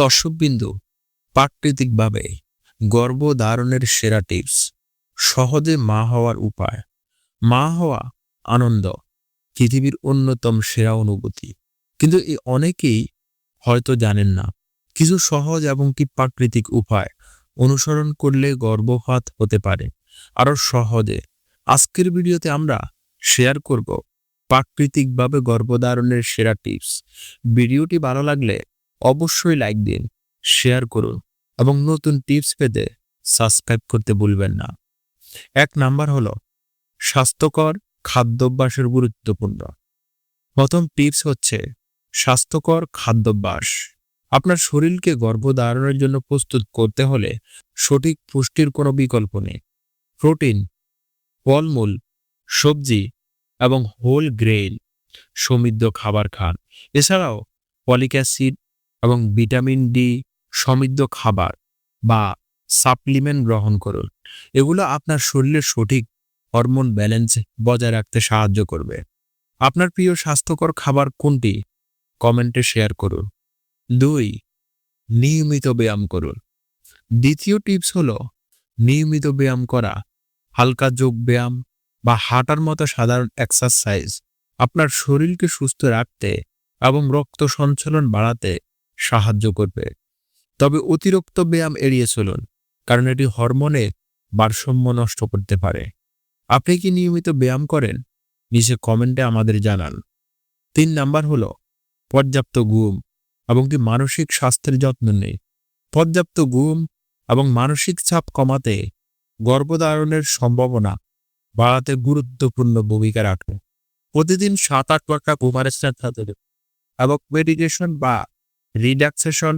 দর্শকবিন্দু, প্রাকৃতিকভাবে গর্ভধারণের সেরা টিপস। সহজে মা হওয়ার উপায়। মা হওয়া আনন্দ, পৃথিবীর অন্যতম সেরা অনুভূতি। কিন্তু এই অনেকেই হয়তো জানেন না, কিছু সহজ এবং কি প্রাকৃতিক উপায় অনুসরণ করলে গর্ভপাত হতে পারে। আরও সহজে, আজকের ভিডিওতে আমরা শেয়ার করব প্রাকৃতিকভাবে গর্ভধারণের সেরা টিপস। ভিডিওটি ভালো লাগলে অবশ্যই লাইক দিন শেয়ার করুন এবং নতুন টিপস পেতে সাবস্ক্রাইব করতে ভুলবেন না। এক নাম্বার হলো, স্বাস্থ্যকর খাদ্যাভ্যাসের গুরুত্বপূর্ণ। প্রথম টিপস হচ্ছে, স্বাস্থ্যকর খাদ্যাভ্যাস। আপনার শরীরকে গর্ভধারণের জন্য প্রস্তুত করতে হলে সঠিক পুষ্টির কোনো বিকল্প নেই। প্রোটিন ফলমূল, সবজি এবং হোল গ্রেন সমৃদ্ধ খাবার খান। এছাড়াও পলিক অ্যাসিড এবং ভিটামিন ডি সমৃদ্ধ খাবার বা সাপ্লিমেন্ট গ্রহণ করুন। এগুলো আপনার শরীরের সঠিক হরমোন ব্যালেন্স বজায় রাখতে সাহায্য করবে। আপনার প্রিয় স্বাস্থ্যকর খাবার কোনটি? কমেন্টে শেয়ার করুন। দুই, নিয়মিত ব্যায়াম করুন। দ্বিতীয় টিপস হলো, নিয়মিত ব্যায়াম করা। হালকা যোগ ব্যায়াম বা হাঁটার মতো সাধারণ এক্সারসাইজ আপনার শরীরকে সুস্থ রাখতে এবং রক্ত সঞ্চালন বাড়াতে সাহায্য করবে। তবে অতিরিক্ত ব্যায়াম এড়িয়ে চলুন, কারণ এটি হরমোনের ভারসাম্য নষ্ট করতে পারে। আপনি কি নিয়মিত ব্যায়াম করেন? নিচে কমেন্টে আমাদের জানান। তিন নাম্বার হল, পর্যাপ্ত ঘুম এবং কি মানসিক স্বাস্থ্যের যত্ন নেই পর্যাপ্ত ঘুম এবং মানসিক চাপ কমাতে গর্ভধারণের সম্ভাবনা বাড়াতে গুরুত্বপূর্ণ ভূমিকা রাখে। প্রতিদিন সাত আট ঘণ্টা চেষ্টা করুন এবং মেডিটেশন বা রিল্যাক্সেশন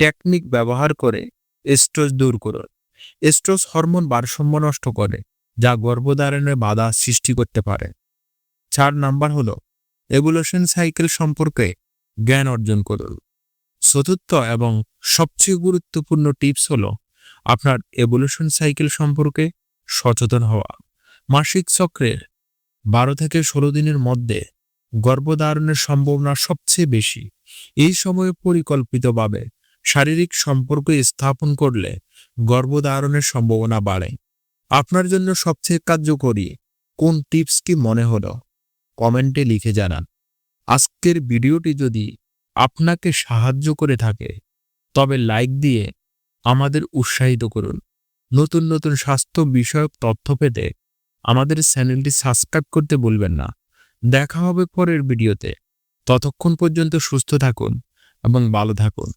টেকনিক ব্যবহার করে স্ট্রেস দূর করুন। স্ট্রেস হরমোন ভারসাম্য নষ্ট করে, যা গর্ভধারণে বাধা সৃষ্টি করতে পারে। চার নাম্বার হলো এভুলেশন সাইকেল সম্পর্কে জ্ঞান অর্জন করুন। চতুর্থ এবং সবচেয়ে গুরুত্বপূর্ণ টিপস হলো, আপনার এভুলেশন সাইকেল সম্পর্কে সচেতন হওয়া। মাসিক চক্রের বারো থেকে ষোলো দিনের মধ্যে গর্ভধারণের সম্ভাবনা সবচেয়ে বেশি। এই সময়ে পরিকল্পিতভাবে শারীরিক সম্পর্ক স্থাপন করলে গর্ভধারণের সম্ভাবনা বাড়ে। আপনার জন্য সবচেয়ে কার্যকরী কোন টিপসটি মনে হলো? কমেন্টে লিখে জানান। আজকের ভিডিওটি যদি আপনাকে সাহায্য করে থাকে, তবে লাইক দিয়ে আমাদের উৎসাহিত করুন। নতুন নতুন স্বাস্থ্য বিষয়ক তথ্য পেতে আমাদের চ্যানেলটি সাবস্ক্রাইব করতে ভুলবেন না। দেখা হবে পরের ভিডিওতে। ততক্ষণ পর্যন্ত সুস্থ থাকুন এবং ভালো থাকুন।